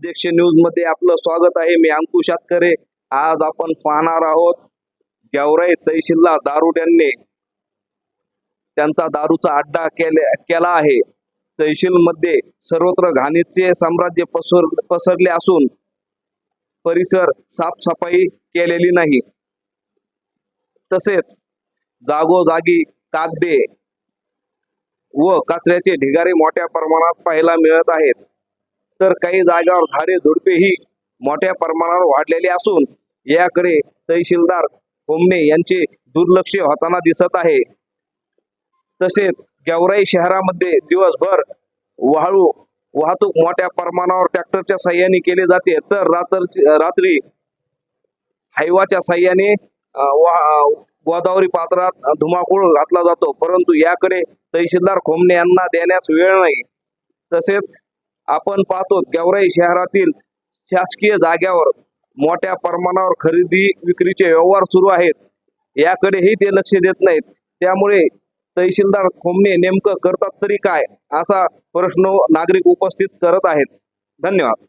अध्यक्ष न्यूजमध्ये आपलं स्वागत आहे. मी अंकुश आतकरे. आज आपण पाहणार आहोत गेवराई तहसीलला दारुड्यांनी त्यांचा दारूचा अड्डा केले केला आहे. तहसील मध्ये सर्वत्र घाणीचे साम्राज्य पसर पसरले असून परिसर साफसफाई केलेली नाही. तसेच जागोजागी कागदे व कचऱ्याचे ढिगारे मोठ्या प्रमाणात पाहायला मिळत आहेत. तर काही जागेवर झाडे झुडपेही मोठ्या प्रमाणावर वाढलेले असून याकडे तहसीलदार होमने यांचे दुर्लक्ष होताना दिसत आहे. तसेच गेवराई शहरामध्ये दिवसभर वाळू वाहतूक मोठ्या प्रमाणावर ट्रॅक्टरच्या साह्याने केली जाते. तर रात्र रात्री हायवाच्या साह्याने वा- गोदावरी पात्रात धुमाकूळ घातला जातो. परंतु याकडे तहसीलदार खोमने यांना देण्यास वेळ नाही. तसेच आपण पाहतो गेवराई शहरातील शासकीय जाग्यावर मोठ्या प्रमाणावर खरेदी विक्रीचे व्यवहार सुरू आहेत. याकडेही ते लक्ष देत नाहीत. त्यामुळे तहसीलदार खोमणे नेमकं करतात तरी काय असा प्रश्न नागरिक उपस्थित करत आहेत. धन्यवाद.